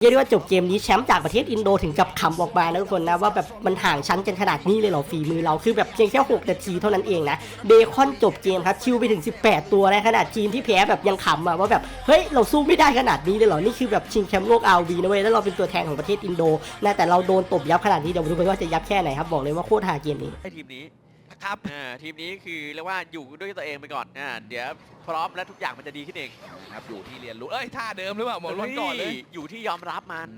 เรียกได้ว่าจบเกมนี้แชมป์จากประเทศอินโดถึงกับขำออกมานะทุกคนนะว่าแบบมันห่างชั้นกันขนาดนี้เลยเหรอฝีมือเราคือแบบเพียงแค่6นาทีเท่านั้นเองนะเบคอนจบเกมครับชิวไปถึง 18 ตัวนะขนาดทีมที่แพ้แบบยังขำอะว่าแบบเฮ้ยเราสู้ไม่ได้ขนาดนี้เลยเหรอนี่คือแบบชิงแชมป์โลกอาวีนะเว้ยแล้วเราเป็นตัวแทนของประเทศอินโดนะแต่เราโดนตบยับขนาดนี้เดี๋ยวมาดูกันว่าจะยับแค่ไหนครับบอกเลยว่าโคตรหาเกมนี้ให้ทีมนี้ ครับ อ่าทีมนี้คือเรียกว่าอยู่ด้วยตัวเองไปก่อนอ่าเดี๋ยวพร้อมและทุกอย่างมันจะดีขึ้นเองครับอยู่ที่เรียนรู้เอ้ยท่าเดิมหรือเปล่าหมดวันก่อนเลยฮ้อยู่ที่ยอมรับมัน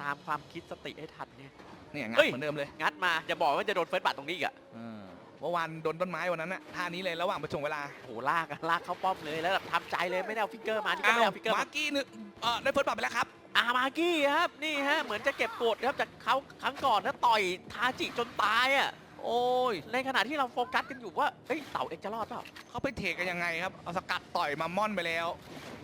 ตามความคิดสติให้ทันเนี่ยเนี่ยงัดเอ้ยเหมือนเดิมเลยงัดมาจะบอกว่าจะโดนเฟิร์สบัตตรงนี้อีกอะเออเมื่อวานโดนต้นไม้วันนั้นน่ะท่านี้เลยระหว่างประชงเวลาโหลากอะลากเข้าป้อมเลยแล้วแบบทำใจเลยไม่ได้เอาฟิกเกอร์มานี่ก็ไม่ได้เอาฟิกเกอร์มามาร์กี้นึกเออได้เฟิร์สบัตรไปแล้วครับอามากี้ครับนี่ฮะเหมือนจะเก็บกดครับจากเขาครั้งก่อนนะต่อยทาจิจนตายอะ โอ้ย ในขณะที่เราโฟกัสกันอยู่ว่าเฮ้ยเต่าเอ็กจะรอดเปล่าเขาไปเทกันยังไงครับ เอาสกัดต่อยมาม่อนไปแล้ว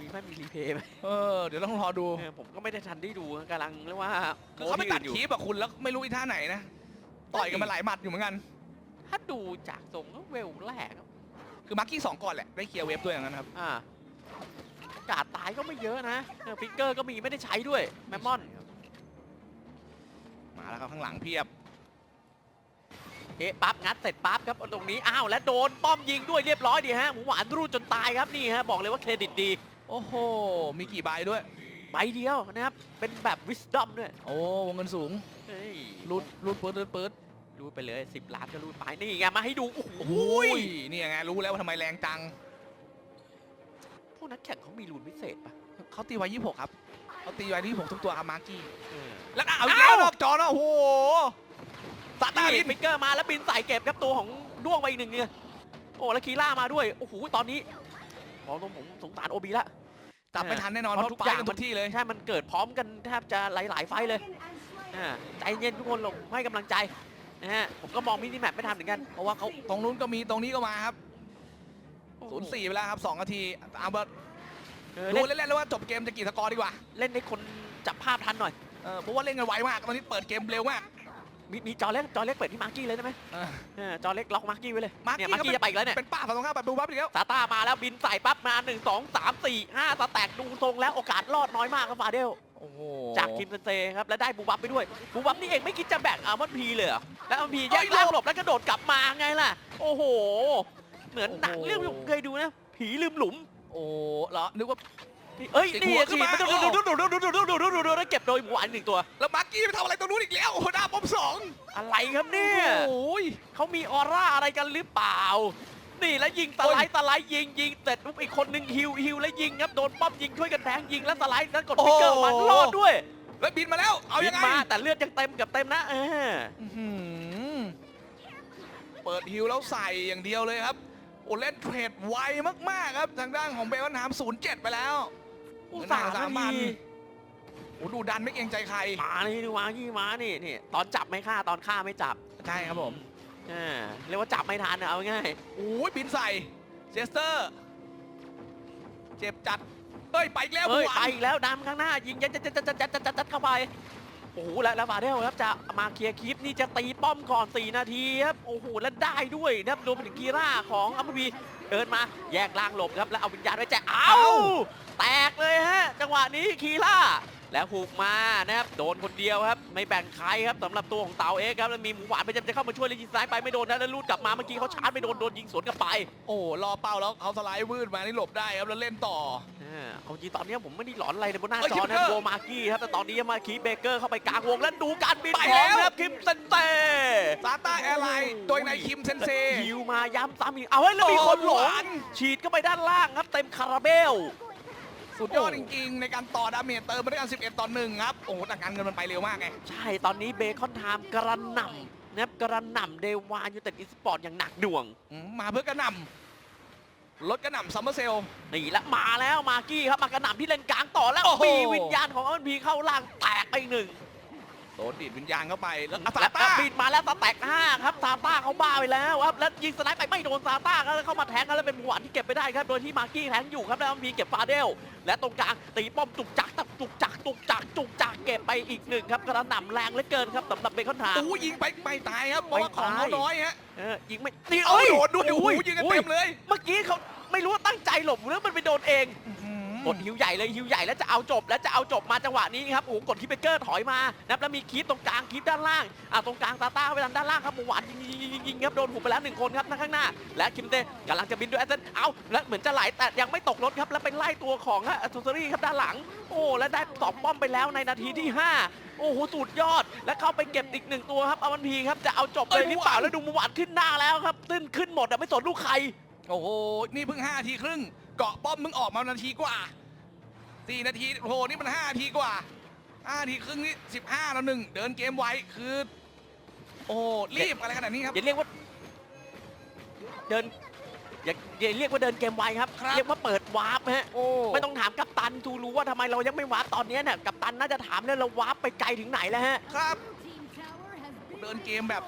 มีไหม่มีรีเพย์ไหมเออ เดี๋ยวต้องรอดูเออผมก็ไม่ได้ทันได้ดูกำลังเรียกว่าคือเขาไปตัดโม้คลิที่อื่นอยู่ปอะคุณแล้วไม่รู้อีท่าไหนนะ ต่อยกันมาหลายหมัดอยู่เหมือนกัน ถ้าดูจากทรงก็เวลแรกอะคือมาร์กี้สองก่อนแหละ ได้เคลียร์เวฟด้วยอย่างนั้นครับอ่าโอกาสตายก็ไม่เยอะนะเออฟิกเกอร์ก็มีไม่ได้ใช้ด้วยแมมมอน มาแล้วครับข้างหลังเพียบ เอ๊ะปั๊บงัดเสร็จปั๊บครับตรงนี้อ้าวและโดนป้อมยิงด้วยเรียบร้อยดีฮะหมูหวานรูดจนตายครับนี่ฮะบอกเลยว่าเครดิตดี โอ้โห มีกี่ใบด้วย ใบเดียวนะครับ เป็นแบบวิสดอมด้วย โอ้วงเงินสูงเฮ้ยรูดรูดปื๊ดรูดปื๊ดรูดไปเลย 10 ล้านก็รูดไปนี่ไงมาให้ดูโอ้โหโอ้ยนี่ยังไงรู้แล้วว่าทำไมแรงจัง พวกนักแข่งเขามีรูนพิเศษปะเขาตีไว้26 ครับเขาตีไว้ที่6ทุกตัวครับมาร์กี้เออแล้วเอาอีกแล้วนอกจอนะโอ้โห สตานี่ร์ลินฟิกเกอร์มาแล้วบินใส่เก็บครับตัวของด้วงไปอีกหนึ่งเนี่ยโอ้แล้วคีล่ามาด้วยโอ้โหตอนนี้มองตรงผมสงสารโอบีละจับไม่ทันแน่นอนเพเพราะราะทุกไปอย่างกันมัทุนกที่เลยใช่มันเกิดพร้อมกันแทบจะหลาย ๆ ไฟต์เลยอ่าใจเย็นทุกคนลงให้กำลังใจนะฮะผมก็มองมินิแมปไม่ทันเหมือนกันเพราะว่าเขาตรงนู้นก็มีตรงนี้ก็มาครับศูนย์สี่ไปแล้วครับ2นาทีเอาเบอร์เออดูเล่นเล่นๆแล้วว่าจบเกมจะกี่สกอร์ดีกว่า เล่นให้คนจับภาพทันหน่อยเออเพราะว่าเล่นกันไวมากตอนนี้เปิดเกมเร็วมาก มีมีจอเล็กจอเล็กเปิดที่มาร์กี้เลยได้ไหมเออเออจอเล็กล็อกมาร์กี้ไว้เลยมาร์กี้ เนี่ยมาร์กี้ก็เป็นจะไปอีกแล้วเนี่ยเป็นป้าฝั่งตรงข้ามแบบบูบับอีกแล้ว ซาต้ามาแล้วบินใส่ปั๊บมา 1 2 3 4 5สแต็กดูทรงแล้วโอกาสรอดน้อยมากครับฟาเดล โอ้โหจากคิมเซนเซครับและได้บูบับไปด้วยบูบับนี่เองไม่คิดจะแบ่งอาร์มอนพีเลยเหรอแล้วอาร์มอนพีแยกล่างหลบแล้วกระโดดกลับมาไงล่ะ โอ้โห เหมือนหนังเรื่องที่ผมเคยดูนะ ผีลืมหลุม โอ้เหรอนึกว่า เอ้ยติดนี่หัวขึ้ฉีนดมามันดูดูดูดูดูดูดูดูดูดูดูแล้วเก็บโดยหวานหนึ่งตัว แล้วมาร์กี้ไปทำอะไรตรงนู้นอีกแล้วโอ้โหหน้าป้อมสองอะไรครับเนี่ย โอ้ย เขามีออร่าอะไรกันหรือเปล่า นี่แล้วยิงสไลด์สไลด์ยิงยิงเสร็จปุ๊บอีกคนหนึ่งฮิวฮิวแล้วยิงครับโดนป้อมยิงช่วยกันแทงยิงแล้วสไลด์แล้วกดฟิกเกอร์ออกมารอดด้วยแล้วบินมาแล้วเอายังไงบินมาแต่เลือดยังเต็มเกับเต็มนะเอออื้อหือเปิดฮิวแล้วใส่อย่างเดียวเลยครับโอ้เล่นเทรดไวมากๆครับทางด้านของเบลนาม07 ไปแล้ว อุตส่าห์สามพันโอ้ดูดันไม่เกรงใจใคร มานี่ดูมายี่มานี่นี่ตอนจับไม่ฆ่าตอนฆ่าไม่จับใช่ครับผมอ่าเรียกว่าจับไม่ทันเอาง่ายโอ้ยบินใส่เชสเตอร์ เจ็บจัดเอ้ยไปแล้วไปอีกแล้วดำข้างหน้า ยิงยัดจัดยัดยัดยัดยัดเข้าไปโอ้โหแล้วแล้วมาเดลครับจะมาเคลียร์คลิปนี่จะตีป้อมก่อน 4 นาทีครับโอ้โหแล้วได้ด้วยนะครับรวมถึงกีร่าของอัมพีเดินมาแยกล่างหลบครับแล้วเอาวิญญาณไว้แจกเอ้า แตกเลยฮะ จังหวะนี้คีร่า แล้วหุกมานะครับโดนคนเดียวครับ ไม่แบ่งใครครับสำหรับตัวของเต๋าเอ็กซ์ครับแล้วมีหมูหวานพยายามจะเข้ามาช่วยเลยยิงซ้ายไปไม่โดนนะแล้วลูดกลับมาเมื่อกี้เขาชาร์จไม่โดนโดนยิงสวนกลับไปโอ้รอเป้าแล้วเขาสไลด์วืดมานี่หลบได้ครับแล้วเล่นต่อ อ่าเอาจริงตอนนี้ผมไม่ได้หลอนอะไรในบนหน้าเอ้ยจอคิมนะเบอร์ โวมากี้ครับแต่ตอนนี้มาคีเบเกอร์เข้าไปกลางวงแล้วดูการบินไปของแล้วครับคิมเซนเต้ ซาต้าแอร์ไลน์โดยนายคิมเซนเซ ฮิวมาย้ำซ้ำอีก เอาเฮ้ยแล้วมีคนหลโอ้งหวานฉีดเข้าไปด้านล่างครับเต็มคาราเบล สุดยอดจริงๆ ในการต่อดาเมจเติมมาด้วยกัน 11 ต่อ1ครับ โอ้โหแต่การเงินมันไปเร็วมากไง ใช่ ตอนนี้เบคอนไทม์กระหน่ำนะครับกระหน่ำเดวานยูเต็ดอีสปอร์ตอย่างหนักหน่วง อืมมาเพื่อกระหน่ำรถกระหน่ำซัมเมอร์เซล นี่ละมาแล้วมากี้ครับมากระหน่ำที่เลนกลางต่อแล้วโอ้โห มีวิญญาณของอันพีเข้าล่างแตกไปอีกหนึ่ง โดนดีดวิญญาณเข้าไปแล้วอะซาซาต้าต้าบินมาแล้วสแต็กห้าครับซาต้าเขาบ้าไปแล้วครับแล้วยิงสไนป์ไปไม่โดนซาต้าก็เข้ามาแทงกันแล้วเป็นหวานที่เก็บไปได้ครับโดยที่มาร์กี้แทงอยู่ครับแล้วมีเก็บฟาเดลและตรงกลางตีป้อมจุกจักตับจุกจักจุกจักจุกจักเก็บไปอีกหนึ่งครับกระหน่ำแรงเหลือเกินครับสำหรับเบคอนไทม์โอ้ยิงไปไม่ตายครับเพราะว่าของเขาน้อยฮะเออยิงไม่นี่เอาเอ้ยโดนด้วยโอ้โหยิงกันเต็มเลย เมื่อกี้เขาไม่รู้ว่าตั้งใจหลบหรือมันไปโดนเองอื้อหือ กดฮิวใหญ่เลยฮิวใหญ่แล้วจะเอาจบ แล้วจะเอาจบมาจังหวะนี้ครับโอ้โหกดคิปเบเกอร์ถอยมานะครับแล้วมีคีปตรงกลางคีปด้านล่างอ่าตรงกลางตาต้าเข้าไปทางด้านล่างครับหมูหวานยิงยิงยิงยิงยิงครับโดนหุบไปแล้วหนึ่งคนครับทางข้างหน้า และคิมเต้กำลังจะบินด้วยแอสเซนเอาแล้วเหมือนจะไหลแต่ยังไม่ตกรถครับแล้วไปไล่ตัวของฮะทูซอรี่ครับด้านหลัง โอ้และได้ตอบป้อมไปแล้วในนาทีที่ 5 โอ้โหสุดยอด และเข้าไปเก็บอีกหนึ่งตัวครับเอาวันพีครับจะเอาจบเลยหรือเปล่าแล้วดูหมูหวานขึ้นหน้าแล้วครับขึ้นขึ้นหมดอะไม่สนลูกใคร โอ้โห นี่เพิ่ง5นาทีครึ่ง เกาะป้อมมึงออกมานาทีกว่าสี่นาทีโอ้โหนี่มัน5นาทีกว่า5นาทีครึ่งนี่15แล้วหนึ่งเดินเกมไวคือ โอ้โหรีบอะไรขนาดนี้ครับ อย่าเรียกว่า เดินอย่าอย่าเรียกว่าเดินเกมไวครับ ครับ เรียกว่าเปิดวาร์ปฮะโอ้ไม่ต้องถามกัปตันทูรู้ว่าทำไมเรายังไม่วาร์ปตอนนี้เนี่ยกัปตันน่าจะถามเนี่ยเราวาร์ปไปไกลถึงไหนแล้วฮะ ครับ เดินเกมแบบ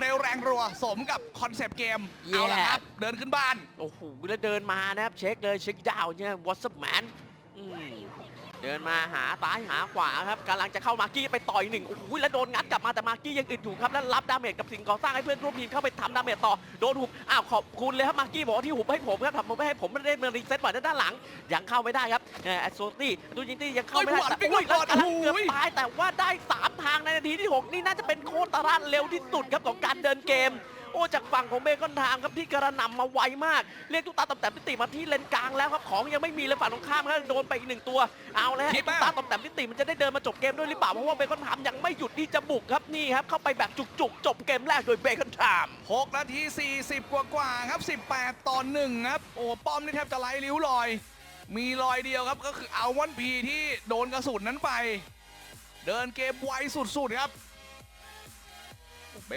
เร็วแรงรัวสมกับคอนเซปต์เกมเอาละครับ เดินขึ้นบ้าน โอ้โหแล้วเดินมานะครับ เช็คเลยเช็คดาวน์เนี่ยวอตส์แมน เดินมาหาซ้ายหาขวาครับกำลังจะเข้ามากี้ไปต่อยหนึ่งโอ้โหแล้วโดนงัดกลับมาแต่มากี้ยังอึดอยู่ครับแล้วรับดาเมจกับสิ่งก่อสร้างให้เพื่อนร่วมทีมเข้าไปทำดาเมจต่อโดนหุบอ้าวขอบคุณเลยครับมากี้บอกว่าที่หุบให้ผมครับทำไม่ให้ผมไม่ได้มารีเซ็ตบ่อยด้านหลังยังเข้าไม่ได้ครับเอ่อแอสโซตี้ดูจินตี้ยังเข้าไม่ได้โอ้ยแต่หวานโอ้ยแล้วไปก่อนกำลังเกือบโอ้ยตายแต่ว่าได้สามทางในนาทีที่หกนี่น่าจะเป็นโคตรรันเร็วที่สุดครับของการเดินเกม โอ้จากฝั่งของเบคอนไทามครับที่กระหน่ำมาไวมาก เรียกตุ๊กตาตำแต้มทิติมาที่เลนกลางแล้วครับของยังไม่มีเลยฝั่งตรงข้ามครับโดนไปอีกหนึ่งตัวเอาแล้วคิไอ้ดตุ๊มากตาตำแต้มทิติมันจะได้เดินมาจบเกมด้วยหรือเปล่าเพราะว่าเบคอนไทามยังไม่หยุดที่จะบุกครับนี่ครับเข้าไปแบบจุกๆ จบเกมแรกโดยเบคอนไทาม6นาที 40กว่ากว่าๆครับ 18 ต่อ1ครับโอ้ป้อมนี่แทบจะไร้ริ้วรอย มีรอยเดียวครับก็คือเอาวันพีที่โดนกระสุนนั้นไป เดินเกมไวสุดๆครับเ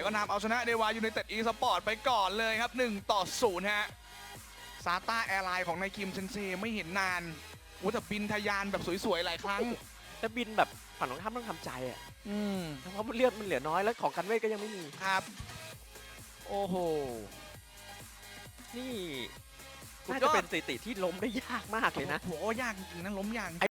บคอนามเอาชนะเดวายูไนเต็ดอีสปอร์ตไปก่อนเลยครับ 1 ต่อ 0 ฮะ ซาต้าแอร์ไลน์ของนายคิมเซนเซไม่เห็นนานอู้แต่บินทะยานแบบสวยๆ หลายครั้งแล้วบินแบบฝั่งตรงข้ามต้องทำใจอะอืมเพราะมันเลือดมันเหลือน้อยแล้วของกันเวทก็ยังไม่มีครับ โอ้โห นี่สุดน่ายอดจะเป็นสถิติที่ล้มได้ยากมากเลยนะโหยากจริงๆนะล้มยากจริง